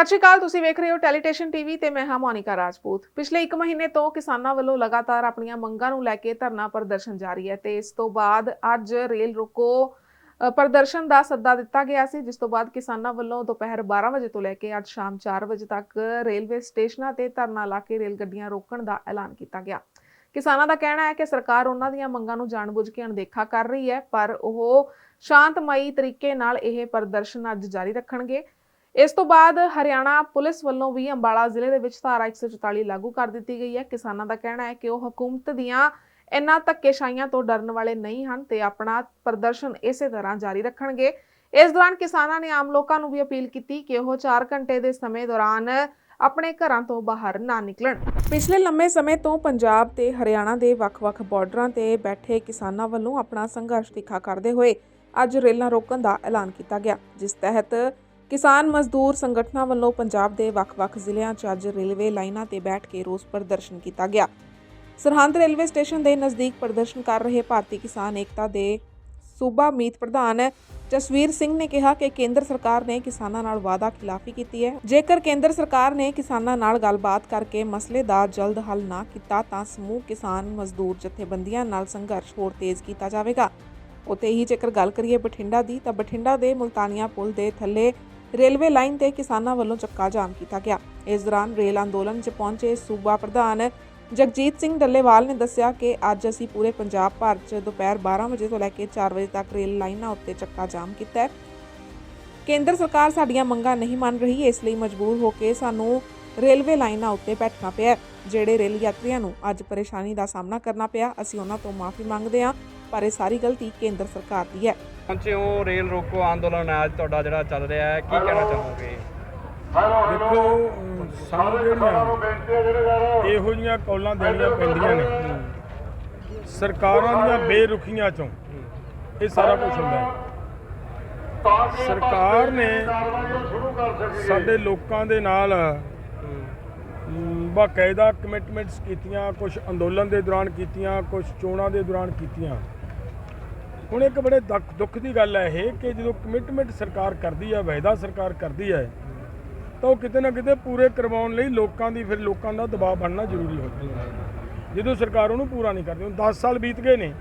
ਸਤਿ ਸ਼੍ਰੀ ਅਕਾਲ, ਤੁਸੀਂ ਵੇਖ ਰਹੇ ਹੋ ਟੈਲੀਟੇਸ਼ਨ ਟੀਵੀ ਤੇ ਮੈਂ ਹਾਂ ਮੋਨਿਕਾ ਰਾਜਪੂਤ। ਪਿਛਲੇ 1 ਮਹੀਨੇ ਤੋਂ ਕਿਸਾਨਾਂ ਵੱਲੋਂ ਲਗਾਤਾਰ ਆਪਣੀਆਂ ਮੰਗਾਂ ਨੂੰ ਲੈ ਕੇ ਧਰਨਾ ਪ੍ਰਦਰਸ਼ਨ ਜਾਰੀ ਹੈ ਤੇ ਇਸ ਤੋਂ ਬਾਅਦ ਅੱਜ ਰੇਲ ਰੋਕੋ ਪ੍ਰਦਰਸ਼ਨ ਦਾ ਸੱਦਾ ਦਿੱਤਾ ਗਿਆ ਸੀ, ਜਿਸ ਤੋਂ ਬਾਅਦ ਕਿਸਾਨਾਂ ਵੱਲੋਂ ਦੁਪਹਿਰ 12 ਵਜੇ ਤੋਂ ਲੈ ਕੇ ਅੱਜ ਸ਼ਾਮ 4 ਵਜੇ ਤੱਕ ਰੇਲਵੇ ਸਟੇਸ਼ਨਾਂ ਤੇ ਧਰਨਾ ਲਾ ਕੇ ਰੇਲ ਗੱਡੀਆਂ ਰੋਕਣ ਦਾ ਐਲਾਨ ਕੀਤਾ ਗਿਆ। ਕਿਸਾਨਾਂ ਦਾ ਕਹਿਣਾ ਹੈ ਕਿ ਸਰਕਾਰ ਉਹਨਾਂ ਦੀਆਂ ਮੰਗਾਂ ਨੂੰ ਜਾਣਬੁੱਝ ਕੇ ਅਣਦੇਖਾ ਕਰ ਰਹੀ ਹੈ, ਪਰ ਉਹ ਸ਼ਾਂਤਮਈ ਤਰੀਕੇ ਨਾਲ ਇਹ ਪ੍ਰਦਰਸ਼ਨ ਅੱਜ ਜਾਰੀ ਰੱਖਣਗੇ। ਇਸ ਤੋਂ ਬਾਅਦ ਹਰਿਆਣਾ ਪੁਲਿਸ ਵੱਲੋਂ ਵੀ ਅੰਬਾਲਾ ਜ਼ਿਲ੍ਹੇ ਦੇ ਵਿੱਚ ਧਾਰਾ 144 ਲਾਗੂ ਕਰ ਦਿੱਤੀ ਗਈ ਹੈ। ਕਿਸਾਨਾਂ ਦਾ ਕਹਿਣਾ ਹੈ ਕਿ ਉਹ ਹਕੂਮਤ ਦੀਆਂ ਇਨ੍ਹਾਂ ਧੱਕੇਸ਼ਾਹੀਆਂ ਤੋਂ ਡਰਨ ਵਾਲੇ ਨਹੀਂ ਹਨ ਤੇ ਆਪਣਾ ਪ੍ਰਦਰਸ਼ਨ ਇਸੇ ਤਰ੍ਹਾਂ ਜਾਰੀ ਰੱਖਣਗੇ। ਇਸ ਦੌਰਾਨ ਕਿਸਾਨਾਂ ਨੇ ਆਮ ਲੋਕਾਂ ਨੂੰ ਵੀ ਅਪੀਲ ਕੀਤੀ ਕਿ ਉਹ 4 ਘੰਟੇ ਦੇ ਸਮੇਂ ਦੌਰਾਨ ਆਪਣੇ ਘਰਾਂ ਤੋਂ ਬਾਹਰ ਨਾ ਨਿਕਲਣ। ਪਿਛਲੇ ਲੰਮੇ ਸਮੇਂ ਤੋਂ ਪੰਜਾਬ ਤੇ ਹਰਿਆਣਾ ਦੇ ਵੱਖ-ਵੱਖ ਬਾਰਡਰਾਂ ਤੇ ਬੈਠੇ ਕਿਸਾਨਾਂ ਵੱਲੋਂ ਆਪਣਾ ਸੰਘਰਸ਼ ਤਿੱਖਾ ਕਰਦੇ ਹੋਏ ਅੱਜ ਰੇਲਾਂ ਰੋਕਣ ਦਾ ਐਲਾਨ ਕੀਤਾ ਗਿਆ, ਜਿਸ ਤਹਿਤ ਕਿਸਾਨ ਮਜ਼ਦੂਰ ਸੰਗਠਨਾਂ ਵੱਲੋਂ ਪੰਜਾਬ ਦੇ ਵੱਖ-ਵੱਖ ਜ਼ਿਲ੍ਹਿਆਂ 'ਚ ਅੱਜ ਰੇਲਵੇ ਲਾਈਨਾਂ ਤੇ ਬੈਠ ਕੇ ਰੋਸ ਪ੍ਰਦਰਸ਼ਨ ਕੀਤਾ ਗਿਆ। ਸਰਹੰਦ ਰੇਲਵੇ ਸਟੇਸ਼ਨ ਦੇ ਨਜ਼ਦੀਕ ਪ੍ਰਦਰਸ਼ਨ ਕਰ ਰਹੇ ਭਾਰਤੀ ਕਿਸਾਨ ਏਕਤਾ ਦੇ ਸੂਬਾ ਮੀਤ ਪ੍ਰਧਾਨ ਜਸਵੀਰ ਸਿੰਘ ਨੇ ਕਿਹਾ ਕਿ ਕੇਂਦਰ ਸਰਕਾਰ ਨੇ ਕਿਸਾਨਾਂ ਨਾਲ ਵਾਅਦਾ ਖਿਲਾਫੀ ਕੀਤੀ ਹੈ। ਜੇਕਰ ਕੇਂਦਰ ਸਰਕਾਰ ਨੇ ਕਿਸਾਨਾਂ ਨਾਲ ਗੱਲਬਾਤ ਕਰਕੇ ਮਸਲੇ ਦਾ ਜਲਦ ਹੱਲ ਨਾ ਕੀਤਾ, ਤਾਂ ਸਮੂਹ ਕਿਸਾਨ ਮਜ਼ਦੂਰ ਜਥੇਬੰਦੀਆਂ ਨਾਲ ਸੰਘਰਸ਼ ਹੋਰ ਤੇਜ਼ ਕੀਤਾ ਜਾਵੇਗਾ। ਉਤੇ ਹੀ ਜੇਕਰ ਗੱਲ ਕਰੀਏ ਬਠਿੰਡਾ ਦੀ, ਤਾਂ ਬਠਿੰਡਾ ਦੇ ਮੁਲਤਾਨੀਆ ਪੁਲ ਦੇ ਥੱਲੇ ਰੇਲਵੇ ਲਾਈਨ ਤੇ ਕਿਸਾਨਾਂ ਵੱਲੋਂ ਚੱਕਾ ਜਾਮ ਕੀਤਾ ਗਿਆ। ਇਸ ਦੌਰਾਨ ਰੇਲ ਅੰਦੋਲਨ 'ਚ ਪਹੁੰਚੇ ਸੂਬਾ ਪ੍ਰਧਾਨ ਜਗਜੀਤ ਸਿੰਘ ਡੱਲੇਵਾਲ ਨੇ ਦੱਸਿਆ ਕਿ ਅੱਜ ਅਸੀਂ ਪੂਰੇ ਪੰਜਾਬ ਭਰ 'ਚ ਦੁਪਹਿਰ 12 ਵਜੇ ਤੋਂ ਲੈ ਕੇ 4 ਵਜੇ ਤੱਕ ਰੇਲ ਲਾਈਨਾਂ ਉੱਤੇ ਚੱਕਾ ਜਾਮ ਕੀਤਾ ਹੈ। ਕੇਂਦਰ ਸਰਕਾਰ ਸਾਡੀਆਂ ਮੰਗਾਂ ਨਹੀਂ ਮੰਨ ਰਹੀ, ਇਸ ਲਈ ਮਜਬੂਰ ਹੋ ਕੇ ਸਾਨੂੰ ਰੇਲਵੇ ਲਾਈਨਾਂ ਉੱਤੇ ਬੈਠਣਾ ਪਿਆ ਜਿਹੜੇ ਰੇਲ ਯਾਤਰੀਆਂ ਨੂੰ ਅੱਜ ਪਰੇਸ਼ਾਨੀ ਦਾ ਸਾਹਮਣਾ ਕਰਨਾ ਪਿਆ। ਅਸੀਂ ਉਹਨਾਂ ਤੋਂ ਮਾਫੀ ਮੰਗਦੇ ਹਾਂ। ਪਰ ਇਹ ਸਾਰੀ ਗਲਤੀ ਕੇਂਦਰ ਸਰਕਾਰ ਦੀ ਹੈ। ਪਹੁੰਚੇ ਹੋ ਰੇਲ ਰੋਕੋ ਅੰਦੋਲਨ ਹੈ ਅੱਜ ਤੁਹਾਡਾ ਜਿਹੜਾ ਚੱਲ ਰਿਹਾ ਹੈ ਕੀ ਕਹਿਣਾ ਚਾਹੋਗੇ? ਦੇਖੋ ਸਾਨੂੰ ਜਿਹੜੀਆਂ ਇਹੋ ਜੀਆਂ ਕੌਲਾਂ ਦੇਣੀਆਂ ਪੈਂਦੀਆਂ ਨੇ। ਸਰਕਾਰਾਂ ਦੀਆਂ ਬੇਰੁਖੀਆਂ ਚੋਂ ਇਹ ਸਾਰਾ ਕੁਝ ਹੁੰਦਾ ਹੈ। ਸਰਕਾਰ ਨੇ ਸਾਡੇ ਲੋਕਾਂ ਦੇ ਨਾਲ ਬਾਕਾਇਦਾ ਕਮਿਟਮੈਂਟਸ ਕੀਤੀਆਂ ਕੁਝ ਅੰਦੋਲਨ ਦੇ ਦੌਰਾਨ ਕੀਤੀਆਂ ਕੁਝ ਚੋਣਾਂ ਦੇ ਦੌਰਾਨ ਕੀਤੀਆਂ। ਹੁਣ ਇੱਕ ਬੜੇ ਦੁੱਖ ਦੁੱਖ ਦੀ ਗੱਲ ਹੈ ਇਹ ਕਿ ਜਦੋਂ ਕਮਿਟਮੈਂਟ ਸਰਕਾਰ ਕਰਦੀ ਹੈ ਵਾਅਦਾ ਸਰਕਾਰ ਕਰਦੀ ਹੈ ਤਾਂ ਉਹ ਕਿਤੇ ਨਾ ਕਿਤੇ ਪੂਰੇ ਕਰਵਾਉਣ ਲਈ ਲੋਕਾਂ ਦੀ ਫਿਰ ਲੋਕਾਂ ਦਾ ਦਬਾਅ ਬਣਨਾ ਜ਼ਰੂਰੀ ਹੋ ਜਾਂਦਾ ਜਦੋਂ ਸਰਕਾਰ ਉਹਨੂੰ ਪੂਰਾ ਨਹੀਂ ਕਰਦੀ, ਹੁਣ 10 ਸਾਲ ਬੀਤ ਗਏ ਨੇ,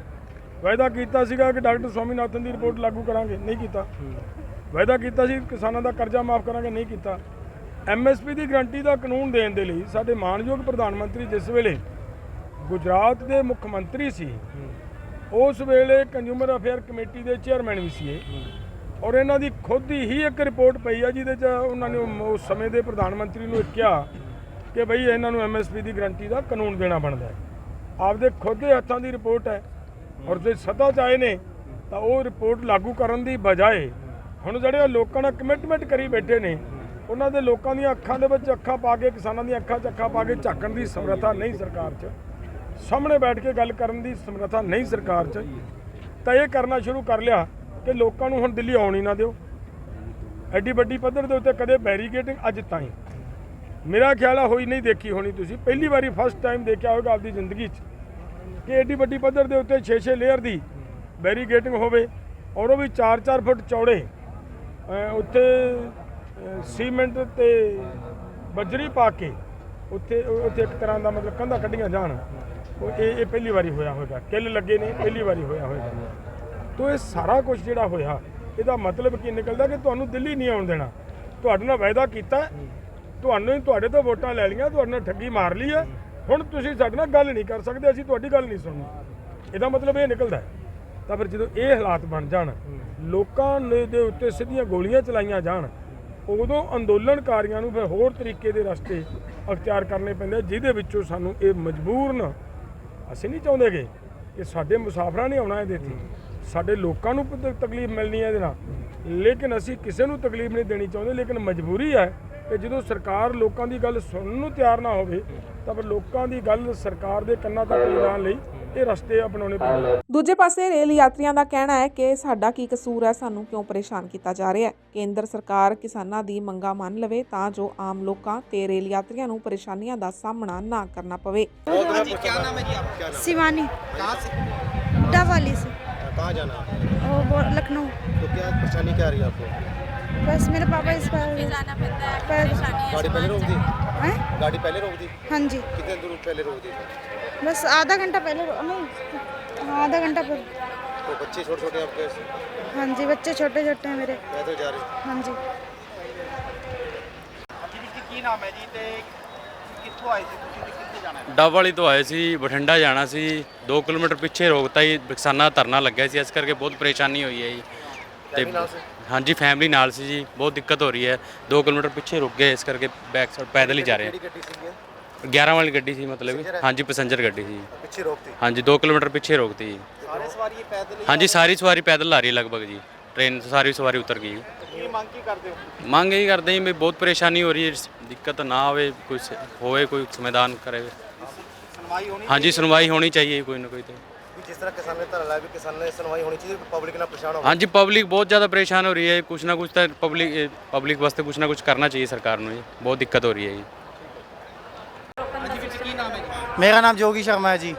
ਵਾਅਦਾ ਕੀਤਾ ਸੀਗਾ ਕਿ ਡਾਕਟਰ ਸਵਾਮੀਨਾਥਨ ਦੀ ਰਿਪੋਰਟ ਲਾਗੂ ਕਰਾਂਗੇ, ਨਹੀਂ ਕੀਤਾ। ਵਾਅਦਾ ਕੀਤਾ ਸੀ, ਕਿਸਾਨਾਂ ਦਾ ਕਰਜ਼ਾ ਮਾਫ ਕਰਾਂਗੇ, ਨਹੀਂ ਕੀਤਾ। ਐਮਐਸਪੀ ਦੀ ਗਰੰਟੀ ਦਾ ਕਾਨੂੰਨ ਦੇਣ ਦੇ ਲਈ ਸਾਡੇ ਮਾਨਯੋਗ ਪ੍ਰਧਾਨ ਮੰਤਰੀ ਜਿਸ ਵੇਲੇ ਗੁਜਰਾਤ ਦੇ ਮੁੱਖ ਮੰਤਰੀ ਸੀ ਉਸ ਵੇਲੇ ਕੰਜ਼ਿਊਮਰ ਅਫੇਅਰ ਕਮੇਟੀ ਦੇ ਚੇਅਰਮੈਨ ਵੀ ਸੀ ਇਹ ਔਰ ਇਹਨਾਂ ਦੀ ਖੁਦ ਹੀ ਇੱਕ ਰਿਪੋਰਟ ਪਈ ਆ, ਜਿਹਦੇ 'ਚ ਉਹਨਾਂ ਨੇ ਉਸ ਸਮੇਂ ਦੇ ਪ੍ਰਧਾਨ ਮੰਤਰੀ ਨੂੰ ਕਿਹਾ ਕਿ ਭਈ ਇਹਨਾਂ ਨੂੰ ਐਮਐਸਪੀ ਦੀ ਗਰੰਟੀ ਦਾ ਕਾਨੂੰਨ ਦੇਣਾ ਬਣਦਾ ਹੈ। ਆਪਦੇ ਖੁਦ ਦੇ ਹੱਥਾਂ ਦੀ ਰਿਪੋਰਟ ਹੈ ਔਰ ਜੇ ਸਦਾ 'ਚ ਆਏ ਨੇ, ਤਾਂ ਉਹ ਰਿਪੋਰਟ ਲਾਗੂ ਕਰਨ ਦੀ ਬਜਾਏ ਹੁਣ ਜਿਹੜੇ ਲੋਕਾਂ ਨਾਲ ਕਮਿਟਮੈਂਟ ਕਰੀ ਬੈਠੇ ਨੇ, ਉਹਨਾਂ ਦੇ ਲੋਕਾਂ ਦੀਆਂ ਅੱਖਾਂ ਦੇ ਵਿੱਚ ਅੱਖਾਂ ਪਾ ਕੇ, ਕਿਸਾਨਾਂ ਦੀਆਂ ਅੱਖਾਂ 'ਚ ਅੱਖਾਂ ਪਾ ਕੇ ਝਾਕਣ ਦੀ ਸਮਰੱਥਾ ਨਹੀਂ ਸਰਕਾਰ 'ਚ। ਸਾਹਮਣੇ ਬੈਠ ਕੇ ਗੱਲ ਕਰਨ ਦੀ ਸਮਰੱਥਾ ਨਹੀਂ ਸਰਕਾਰ 'ਚ। ਤਾਂ ਇਹ ਕਰਨਾ ਸ਼ੁਰੂ ਕਰ ਲਿਆ ਕਿ ਲੋਕਾਂ ਨੂੰ ਹੁਣ ਦਿੱਲੀ ਆਉਣ ਹੀ ਨਾ ਦਿਓ। ਐਡੀ ਵੱਡੀ ਪੱਧਰ ਦੇ ਉੱਤੇ ਕਦੇ ਬੈਰੀਕੇਡਿੰਗ ਅੱਜ ਤਾਈਂ। ਮੇਰਾ ਖਿਆਲ ਆ ਹੋਈ ਨਹੀਂ ਦੇਖੀ ਹੋਣੀ ਤੁਸੀਂ। ਪਹਿਲੀ ਵਾਰੀ ਫਸਟ ਟਾਈਮ ਦੇਖਿਆ ਹੋਵੇਗਾ ਆਪਦੀ ਜ਼ਿੰਦਗੀ 'ਚ ਕਿ ਐਡੀ ਵੱਡੀ ਪੱਧਰ ਦੇ ਉੱਤੇ 6-6 ਲੇਅਰ ਦੀ ਬੈਰੀਕੇਡਿੰਗ ਹੋਵੇ ਔਰ ਉਹ ਵੀ 4-4 ਫੁੱਟ ਚੌੜੇ ਉੱਥੇ ਸੀਮੈਂਟ ਤੇ ਬਜਰੀ ਪਾ ਕੇ ਉੱਥੇ ਉੱਥੇ ਇੱਕ ਤਰ੍ਹਾਂ ਦਾ ਮਤਲਬ ਕੰਧਾਂ ਕੱਢੀਆਂ ਜਾਣ। ਉਹ ਇਹ ਇਹ ਪਹਿਲੀ ਵਾਰੀ ਹੋਇਆ ਹੋਏਗਾ। ਕਿੱਲ ਲੱਗੇ ਨੇ, ਪਹਿਲੀ ਵਾਰੀ ਹੋਇਆ ਹੋਏਗਾ। ਤੋ ਇਹ ਸਾਰਾ ਕੁਝ ਜਿਹੜਾ ਹੋਇਆ, ਇਹਦਾ ਮਤਲਬ ਕੀ ਨਿਕਲਦਾ ਕਿ ਤੁਹਾਨੂੰ ਦਿੱਲੀ ਨਹੀਂ ਆਉਣ ਦੇਣਾ। ਤੁਹਾਡੇ ਨਾਲ ਵਾਅਦਾ ਕੀਤਾ, ਤੁਹਾਨੂੰ ਤੁਹਾਡੇ ਤੋਂ ਵੋਟਾਂ ਲੈ ਲਈਆਂ, ਤੁਹਾਡੇ ਨਾਲ ਠੱਗੀ ਮਾਰ ਲਈ ਹੈ ਹੁਣ ਤੁਸੀਂ ਸਾਡੇ ਨਾਲ ਗੱਲ ਨਹੀਂ ਕਰ ਸਕਦੇ, ਅਸੀਂ ਤੁਹਾਡੀ ਗੱਲ ਨਹੀਂ ਸੁਣਨੀ। ਇਹਦਾ ਮਤਲਬ ਇਹ ਨਿਕਲਦਾ ਤਾਂ ਫਿਰ ਜਦੋਂ ਇਹ ਹਾਲਾਤ ਬਣ ਜਾਣ, ਲੋਕਾਂ ਨੇ ਦੇ ਉੱਤੇ ਸਿੱਧੀਆਂ ਗੋਲੀਆਂ ਚਲਾਈਆਂ ਜਾਣ, ਉਦੋਂ ਅੰਦੋਲਨਕਾਰੀਆਂ ਨੂੰ ਫਿਰ ਹੋਰ ਤਰੀਕੇ ਦੇ ਰਸਤੇ ਅਖਤਿਆਰ ਕਰਨੇ ਪੈਂਦੇ ਜਿਹਦੇ ਵਿੱਚੋਂ ਸਾਨੂੰ ਇਹ ਮਜਬੂਰਨ ਅਸੀਂ ਨਹੀਂ ਚਾਹੁੰਦੇਗੇ ਕਿ ਸਾਡੇ ਮੁਸਾਫਰਾਂ ਨੇ ਆਉਣਾ ਇਹਦੇ ਤੇ। ਸਾਡੇ ਲੋਕਾਂ ਨੂੰ ਤਕਲੀਫ ਮਿਲਣੀ ਹੈ ਇਹਦੇ ਨਾਲ। ਲੇਕਿਨ ਅਸੀਂ ਕਿਸੇ ਨੂੰ ਤਕਲੀਫ ਨਹੀਂ ਦੇਣੀ ਚਾਹੁੰਦੇ, ਲੇਕਿਨ ਮਜਬੂਰੀ ਹੈ ਕਿ ਜਦੋਂ ਸਰਕਾਰ ਲੋਕਾਂ ਦੀ ਗੱਲ ਸੁਣਨ ਨੂੰ ਤਿਆਰ ਨਾ ਹੋਵੇ, ਤਾਂ ਫਿਰ ਲੋਕਾਂ ਦੀ ਗੱਲ ਸਰਕਾਰ ਦੇ ਕੰਨਾਂ ਤੱਕ ਲਿਜਾਣ ਲਈ ਇਹ ਰਸਤੇ ਅਪਣਾਉਣੇ ਪੈਣਗੇ ਦੂਜੇ ਪਾਸੇ ਰੇਲ ਯਾਤਰੀਆਂ ਦਾ ਕਹਿਣਾ ਹੈ ਕਿ ਸਾਡਾ ਕੀ ਕਸੂਰ ਹੈ ਸਾਨੂੰ ਕਿਉਂ ਪਰੇਸ਼ਾਨ ਕੀਤਾ ਜਾ ਰਿਹਾ ਹੈ ਕੇਂਦਰ ਸਰਕਾਰ ਕਿਸਾਨਾਂ ਦੀ ਮੰਗਾਂ ਮੰਨ ਲਵੇ ਤਾਂ ਜੋ ਆਮ ਲੋਕਾਂ ਤੇ ਰੇਲ ਯਾਤਰੀਆਂ ਨੂੰ ਪਰੇਸ਼ਾਨੀਆਂ ਦਾ ਸਾਹਮਣਾ ਨਾ ਕਰਨਾ ਪਵੇ शिवानी कहाँ से डावाली से कहाँ जाना है और वो लखनऊ तो क्या परेशानी क्या आ रही है आपको बस मेरे पापा इस बार जाना पड़ता है पर गाड़ी पहले रोक दी हैं? गाड़ी पहले रोक दी हाँ जी कितने दूर पहले रोक दी बस आधा घंटा पहले रो- नहीं हाँ आधा घंटा पर तो बच्चे छोटे छोटे आपके हाँ जी बच्चे छोटे छोटे हैं मेरे पैदल जा रहे हाँ जी ਕੀ ਨਾਮ ਹੈ ਜੀ ਤੇ ਕਿੱਥੋਂ ਆਏ ਸੀ ਤੁਸੀਂ ਤੇ ਕਿੱਥੇ ਜਾਣਾ ਹੈ ਡੱਬ ਵਾਲੀ ਤੋਂ ਆਏ ਸੀ ਬਠਿੰਡਾ ਜਾਣਾ ਸੀ 2 ਕਿਲੋਮੀਟਰ ਪਿੱਛੇ ਰੋਕਤਾ ਜੀ ਕਿਸਾਨਾਂ ਦਾ ਧਰਨਾ ਲੱਗਿਆ ਸੀ ਇਸ ਕਰਕੇ ਬਹੁਤ ਪਰੇਸ਼ਾਨੀ ਹੋਈ ਹੈ ਜੀ ਤੇ ਹਾਂਜੀ ਫੈਮਿਲੀ ਨਾਲ ਸੀ ਜੀ। ਬਹੁਤ ਦਿੱਕਤ ਹੋ ਰਹੀ ਹੈ। 2 ਕਿਲੋਮੀਟਰ ਪਿੱਛੇ ਰੁਕ ਗਏ ਇਸ ਕਰਕੇ ਬੈਕ ਸਾਈਡ ਪੈਦਲ ਹੀ ਜਾ ਰਹੇ ਕਿਹੜੀ ਗੱਡੀ ਸੀਗੀ ਹਾਂ 11 ਵਾਲੀ ਗੱਡੀ ਸੀ ਮਤਲਬ। ਹਾਂਜੀ ਪੈਸੇਂਜਰ ਗੱਡੀ ਸੀ। ਪਿੱਛੇ ਰੋਕਤੀ। ਹਾਂਜੀ 2 ਕਿਲੋਮੀਟਰ ਪਿੱਛੇ ਰੋਕਤੀ। ਜੀ ਸਾਰੇ ਸਵਾਰੀ ਪੈਦਲ ਹੀ ਹਾਂਜੀ ਸਾਰੀ ਸਵਾਰੀ ਪੈਦਲ ਆ ਰਹੀ ਹੈ ਲਗਭਗ ਜੀ। ਟ੍ਰੇਨ ਸਾਰੀ ਸਵਾਰੀ ਉਤਰ ਗਈ। ਕੀ ਮੰਗ ਕੀ ਕਰਦੇ ਹੋ? ਮੰਗ ਇਹ ਕਰਦੇ ਜੀ ਵੀ ਬਹੁਤ ਪਰੇਸ਼ਾਨੀ ਹੋ ਰਹੀ ਹੈ। ਦਿੱਕਤ ਨਾ ਆਵੇ ਕੋਈ ਹੋਵੇ ਕੋਈ ਸਮਾਧਾਨ ਕਰੇ। ਸੁਣਵਾਈ ਹੋਣੀ ਹਾਂਜੀ ਸੁਣਵਾਈ ਹੋਣੀ ਚਾਹੀਏ ਕੋਈ ਨਾ ਕੋਈ ਤੇ। ਵੀ ਜਿਸ ਤਰ੍ਹਾਂ ਕਿਸਾਨ ਨੇ ਧਰਨਾ ਲਾਇਆ ਵੀ ਕਿਸਾਨ ਨੇ ਸੁਣਵਾਈ ਹੋਣੀ ਚਾਹੀਦੀ ਪਬਲਿਕ ਨਾਲ ਪਰੇਸ਼ਾਨ ਹੋ ਹਾਂਜੀ ਪਬਲਿਕ ਬਹੁਤ ਜ਼ਿਆਦਾ ਪਰੇਸ਼ਾਨ ਹੋ ਰਹੀ ਹੈ। ਕੁਛ ਨਾ ਕੁਛ ਤਾਂ ਪਬਲਿਕ ਪਬਲਿਕ ਵਾਸਤੇ ਕੁਛ ਨਾ ਕੁਛ ਕਰਨਾ ਚਾਹੀਏ ਸਰਕਾਰ ਨੂੰ ਜੀ। ਬਹੁਤ ਦਿੱਕਤ ਹੋ ਰਹੀ ਹੈ ਜੀ। ਮੇਰਾ ਨਾਮ ਜੋਗੀ ਸ਼ਰਮਾ ਹੈ ਜੀ।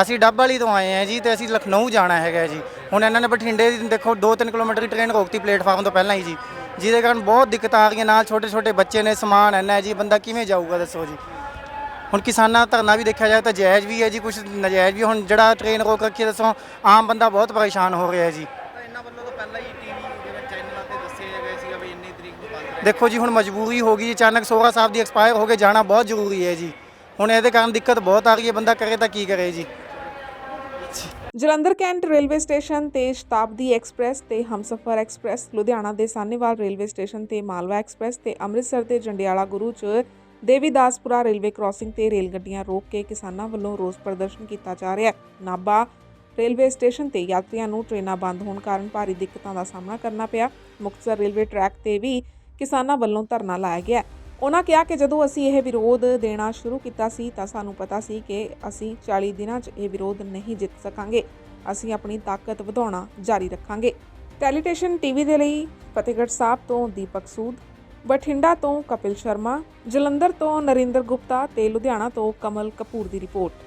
ਅਸੀਂ ਡੱਬ ਵਾਲੀ ਤੋਂ ਆਏ ਹਾਂ ਜੀ ਤੇ ਅਸੀਂ ਲਖਨਊ ਜਾਣਾ ਹੈਗਾ ਜੀ। ਹੁਣ ਇਹਨਾਂ ਨੇ ਬਠਿੰਡੇ ਦੀ ਦੇਖੋ 2-3 ਕਿਲੋਮੀਟਰ ਦੀ ਟ੍ਰੇਨ ਰੋਕਤੀ ਪਲੇਟਫਾਰਮ ਤੋਂ ਪਹਿਲਾਂ ਹੀ ਜੀ। ਜਿਹਦੇ ਕਾਰਨ ਬਹੁਤ ਦਿੱਕਤਾਂ ਆ ਰਹੀਆਂ ਨਾਲ ਛੋਟੇ ਛੋਟੇ ਬੱਚੇ ਨੇ ਸਮਾਨ ਇੰਨਾ ਹੈ ਜੀ ਬੰਦਾ ਕਿਵੇਂ ਜਾਊਗਾ ਦੱਸੋ ਜੀ। ਹੁਣ ਕਿਸਾਨਾਂ ਦਾ ਧਰਨਾ ਵੀ ਦੇਖਿਆ ਜਾਏ ਤਾਂ ਜਾਇਜ਼ ਵੀ ਹੈ ਜੀ ਕੁਝ ਨਜਾਇਜ਼ ਵੀ ਹੁਣ ਜਿਹੜਾ ਟ੍ਰੇਨ ਰੋਕ ਰੱਖੀ ਹੈ, ਦੱਸੋ ਆਮ ਬੰਦਾ ਬਹੁਤ ਪਰੇਸ਼ਾਨ ਹੋ ਰਿਹਾ ਜੀ। ਤਾਂ ਇਹਨਾਂ ਵੱਲੋਂ ਤਾਂ ਪਹਿਲਾਂ ਹੀ ਟੀਵੀ ਜਿਵੇਂ ਚੈਨਲਾਂ ਤੇ ਦੱਸਿਆ ਗਿਆ ਸੀਗਾ ਵੀ ਇੰਨੀ ਤਰੀਕ ਨੂੰ ਬੰਦ ਦੇਖੋ ਜੀ ਹੁਣ ਮਜਬੂਰੀ ਹੋ ਗਈ ਅਚਾਨਕ ਸੋਹਰਾ ਸਾਹਿਬ ਦੀ ਐਕਸਪਾਇਰ ਹੋ ਕੇ ਜਾਣਾ ਬਹੁਤ ਜ਼ਰੂਰੀ ਹੈ ਜੀ। ਹੁਣ ਇਹਦੇ ਕਾਰਨ ਦਿੱਕਤ ਬਹੁਤ ਆ ਰਹੀ ਹੈ ਬੰਦਾ ਕਰੇ ਤਾਂ ਕੀ ਕਰੇ ਜੀ। ਜਲੰਧਰ ਕੈਂਟ ਰੇਲਵੇ ਸਟੇਸ਼ਨ ਤੇ ਸ਼ਤਾਬਦੀ ਐਕਸਪ੍ਰੈਸ ਤੇ ਹਮਸਫਰ ਐਕਸਪ੍ਰੈਸ ਲੁਧਿਆਣਾ ਦੇ ਸਾਹਨੇਵਾਲ ਰੇਲਵੇ ਸਟੇਸ਼ਨ ਤੇ ਮਾਲਵਾ ਐਕਸਪ੍ਰੈਸ ਤੇ ਅੰਮ੍ਰਿਤਸਰ ਦੇ ਜੰਡਿਆਲਾ ਗੁਰੂ ਚ ਦੇਵੀਦਾਸਪੁਰਾ ਰੇਲਵੇ ਕ੍ਰਾਸਿੰਗ ਤੇ ਰੇਲ ਗੱਡੀਆਂ ਰੋਕ ਕੇ ਕਿਸਾਨਾਂ ਵੱਲੋਂ ਰੋਸ ਪ੍ਰਦਰਸ਼ਨ ਕੀਤਾ ਜਾ ਰਿਹਾ ਹੈ। ਨਾਭਾ ਰੇਲਵੇ ਸਟੇਸ਼ਨ ਤੇ ਯਾਤਰੀਆਂ ਨੂੰ ਟ੍ਰੇਨਾਂ ਬੰਦ ਹੋਣ ਕਾਰਨ ਭਾਰੀ ਦਿੱਕਤਾਂ ਦਾ ਸਾਹਮਣਾ ਕਰਨਾ ਪਿਆ। ਮੁਕਤਸਰ ਰੇਲਵੇ ਟਰੈਕ ਤੇ ਵੀ ਕਿਸਾਨਾਂ ਵੱਲੋਂ ਧਰਨਾ ਲਾਇਆ ਗਿਆ ਉਹਨਾਂ ਕਿਹਾ ਕਿ ਜਦੋਂ ਅਸੀਂ ਇਹ ਵਿਰੋਧ ਦੇਣਾ ਸ਼ੁਰੂ ਕੀਤਾ ਸੀ ਤਾਂ ਸਾਨੂੰ ਪਤਾ ਸੀ ਕਿ ਅਸੀਂ 40 ਦਿਨਾਂ 'ਚ ਇਹ ਵਿਰੋਧ ਨਹੀਂ ਜਿੱਤ ਸਕਾਂਗੇ। ਅਸੀਂ ਆਪਣੀ ਤਾਕਤ ਵਧਾਉਣਾ ਜਾਰੀ ਰੱਖਾਂਗੇ। ਟੈਲੀਟੇਸ਼ਨ ਟੀਵੀ ਦੇ ਲਈ ਫਤਿਹਗੜ੍ਹ ਸਾਹਿਬ ਤੋਂ ਦੀਪਕ ਸੂਦ ਬਠਿੰਡਾ ਤੋਂ ਕਪਿਲ ਸ਼ਰਮਾ, ਜਲੰਧਰ ਤੋਂ ਨਰਿੰਦਰ ਗੁਪਤਾ ਤੇ ਲੁਧਿਆਣਾ ਤੋਂ ਕਮਲ ਕਪੂਰ ਦੀ ਰਿਪੋਰਟ।